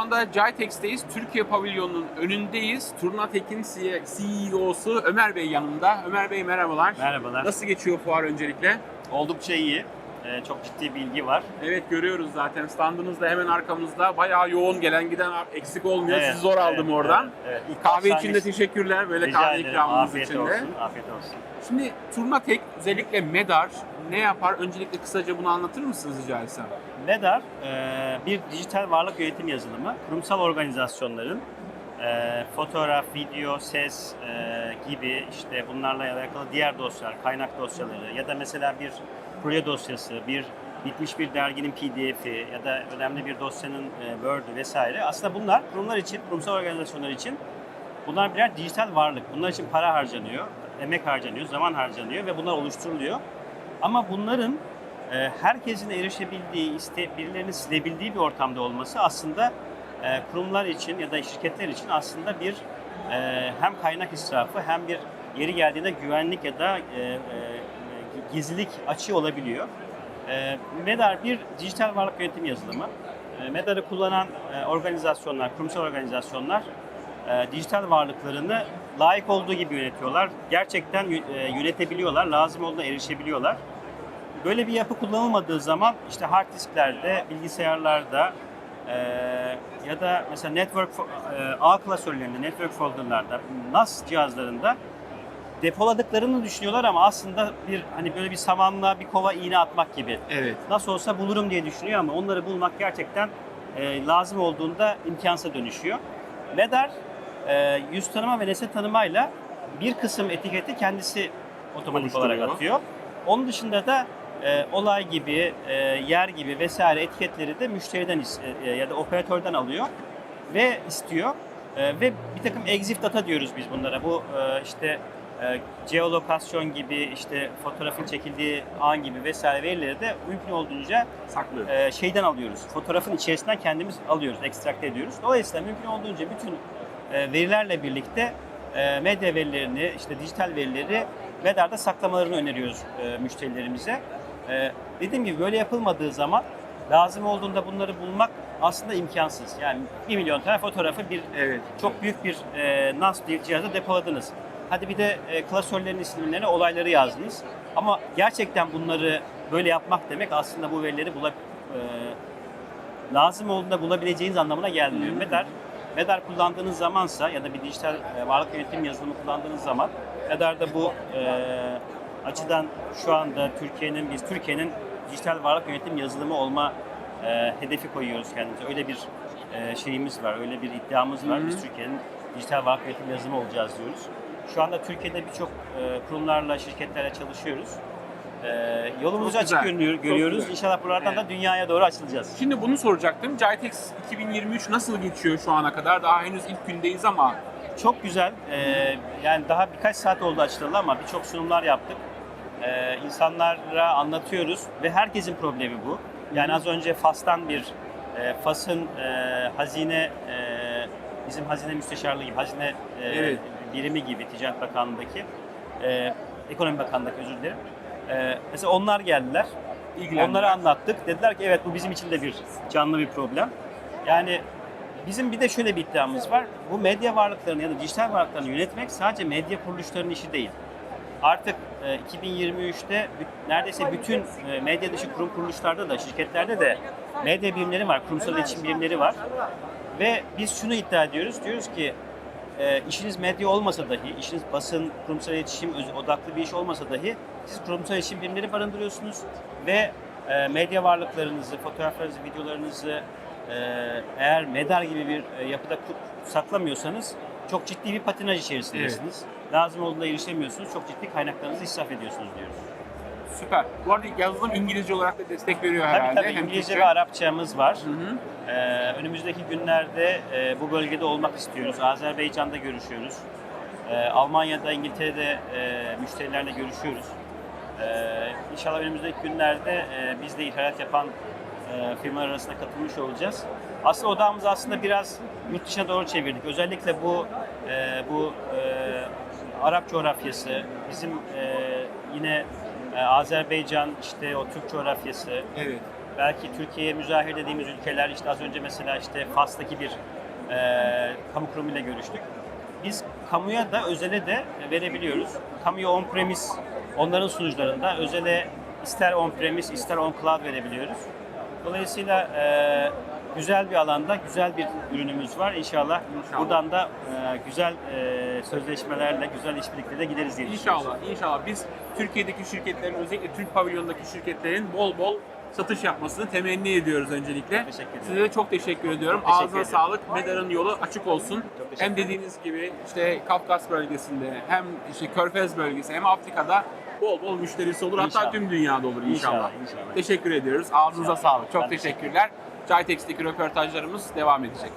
anda Jitex'teyiz. Türkiye pavilyonunun önündeyiz. Turnatek'in CEO'su Ömer Bey yanımda. Ömer Bey merhabalar. Merhabalar. Nasıl geçiyor fuar öncelikle? Oldukça iyi. Ee, çok ciddi bilgi var. Evet görüyoruz zaten standınız da hemen arkamızda. Bayağı yoğun gelen giden eksik olmuyor. Evet, Sizi zor aldım evet, oradan. evet, evet. Kahve için de teşekkürler. Böyle Rica kahve ederim. ikramınız Afiyet için de. olsun. Afiyet olsun. Şimdi Turnatek özellikle Medar ne yapar? Öncelikle kısaca bunu anlatır mısınız rica etsem? MEDAR e, bir dijital varlık yönetim yazılımı. Kurumsal organizasyonların e, fotoğraf, video, ses e, gibi işte bunlarla alakalı diğer dosyalar, kaynak dosyaları ya da mesela bir proje dosyası, bir bitmiş bir derginin PDF'i ya da önemli bir dosyanın e, Word'ü vesaire. Aslında bunlar kurumlar için, kurumsal organizasyonlar için bunlar birer dijital varlık. Bunlar için para harcanıyor, emek harcanıyor, zaman harcanıyor ve bunlar oluşturuluyor. Ama bunların e, herkesin erişebildiği, iste, birilerinin silebildiği bir ortamda olması aslında e, kurumlar için ya da şirketler için aslında bir e, hem kaynak israfı hem bir yeri geldiğinde güvenlik ya da gizlilik açığı olabiliyor. E, Medar bir dijital varlık yönetim yazılımı. E, Medar'ı kullanan e, organizasyonlar, kurumsal organizasyonlar e, dijital varlıklarını layık olduğu gibi yönetiyorlar. Gerçekten e, yönetebiliyorlar, lazım olduğunda erişebiliyorlar. Böyle bir yapı kullanılmadığı zaman işte hard disklerde, bilgisayarlarda e, ya da mesela network e, ağ klasörlerinde, network folderlarda, NAS cihazlarında depoladıklarını düşünüyorlar ama aslında bir hani böyle bir samanlığa bir kova iğne atmak gibi. Evet. Nasıl olsa bulurum diye düşünüyor ama onları bulmak gerçekten e, lazım olduğunda imkansa dönüşüyor. Medar e, yüz tanıma ve nesne tanımayla bir kısım etiketi kendisi otomatik olarak atıyor. Onun dışında da e, olay gibi, e, yer gibi vesaire etiketleri de müşteriden is- e, ya da operatörden alıyor ve istiyor. E, ve bir takım exif data diyoruz biz bunlara. Bu e, işte e, geolokasyon gibi, işte fotoğrafın çekildiği an gibi vesaire verileri de mümkün olduğunca Saklı. e, şeyden alıyoruz. Fotoğrafın içerisinden kendimiz alıyoruz, ekstrakte ediyoruz. Dolayısıyla mümkün olduğunca bütün e, verilerle birlikte e, medya verilerini, işte dijital verileri Medar'da saklamalarını öneriyoruz e, müşterilerimize. E, dediğim gibi böyle yapılmadığı zaman lazım olduğunda bunları bulmak aslında imkansız. Yani 1 milyon tane fotoğrafı bir Evet. çok büyük bir e, NAS cihazda depoladınız. Hadi bir de e, klasörlerin isimlerine olayları yazdınız. Ama gerçekten bunları böyle yapmak demek aslında bu verileri bula, e, lazım olduğunda bulabileceğiniz anlamına gelmiyor. Medar, Medar kullandığınız zamansa ya da bir dijital e, varlık yönetim yazılımı kullandığınız zaman Medar'da bu e, açıdan şu anda Türkiye'nin biz Türkiye'nin dijital varlık yönetim yazılımı olma e, hedefi koyuyoruz kendimize. Öyle bir e, şeyimiz var, öyle bir iddiamız var. Hı hı. Biz Türkiye'nin dijital varlık yönetim yazılımı olacağız diyoruz. Şu anda Türkiye'de birçok e, kurumlarla, şirketlerle çalışıyoruz. E, yolumuzu Çok açık güzel, görünüyor, çok görüyoruz. güzel. İnşallah buralardan da dünyaya doğru açılacağız. Şimdi bunu soracaktım. Jitex 2023 nasıl geçiyor şu ana kadar? Daha henüz ilk gündeyiz ama Çok güzel. Ee, yani daha birkaç saat oldu açılalı ama birçok sunumlar yaptık. Ee, insanlara anlatıyoruz ve herkesin problemi bu. Yani az önce FAS'tan bir e, FAS'ın e, hazine e, bizim hazine müsteşarlığı gibi hazine e, Evet. birimi gibi Ticaret Bakanlığı'ndaki e, Ekonomi Bakanlığı'ndaki özür dilerim. E, mesela onlar geldiler. Onlara anlattık. Dediler ki evet bu bizim için de bir canlı bir problem. Yani bizim bir de şöyle bir iddiamız var. Bu medya varlıklarını ya da dijital varlıklarını yönetmek sadece medya kuruluşlarının işi değil. Artık e, 2023'te bü- neredeyse bütün e, medya dışı kurum kuruluşlarda da şirketlerde de medya birimleri var, kurumsal iletişim birimleri var. Ve biz şunu iddia ediyoruz. Diyoruz ki e, işiniz medya olmasa dahi, işiniz basın, kurumsal iletişim odaklı bir iş olmasa dahi siz kurumsal iletişim birimleri barındırıyorsunuz ve e, medya varlıklarınızı, fotoğraflarınızı, videolarınızı e, eğer medar gibi bir e, yapıda saklamıyorsanız çok ciddi bir patinaj içerisindesiniz. Lazım olduğunda erişemiyorsunuz, çok ciddi kaynaklarınızı israf ediyorsunuz diyoruz. Süper. Bu arada yazılım İngilizce olarak da destek veriyor Tabii herhalde. tabii İngilizce Türkçe- ve Arapçamız var. Hı hı. Ee, önümüzdeki günlerde e, bu bölgede olmak istiyoruz. Azerbaycan'da görüşüyoruz. Ee, Almanya'da, İngiltere'de e, müşterilerle görüşüyoruz. Ee, inşallah önümüzdeki günlerde e, biz de ithalat yapan e, firmalar arasında katılmış olacağız. Aslında odağımızı aslında biraz yurt dışına doğru çevirdik. Özellikle bu e, bu e, Arap coğrafyası, bizim e, yine e, Azerbaycan, işte o Türk coğrafyası, Evet. belki Türkiye'ye müzahir dediğimiz ülkeler işte az önce mesela işte Fas'taki bir e, kamu kurumuyla görüştük. Biz kamuya da özele de verebiliyoruz. Kamuya on-premise onların sunucularında özele ister on-premise ister on-cloud verebiliyoruz. Dolayısıyla e, güzel bir alanda güzel bir ürünümüz var. İnşallah, İnşallah. buradan da e, güzel e, sözleşmelerle, güzel işbirlikleriyle gideriz diye. İnşallah, inşallah biz Türkiye'deki şirketlerin özellikle Türk pavilyondaki şirketlerin bol bol satış yapmasını temenni ediyoruz öncelikle. Teşekkür ederim. Size de çok teşekkür ediyorum. Teşekkür Ağzına ederim. sağlık. Medar'ın yolu açık olsun. Hem dediğiniz gibi işte Kafkas bölgesinde hem işte Körfez bölgesi hem Afrika'da bol bol müşterisi olur. Hatta İnşallah. tüm dünyada olur inşallah. İnşallah, inşallah. Teşekkür ediyoruz. Ağzınıza İnşallah. sağlık. Çok Ben teşekkür teşekkürler. Çaytex'teki röportajlarımız devam edecek.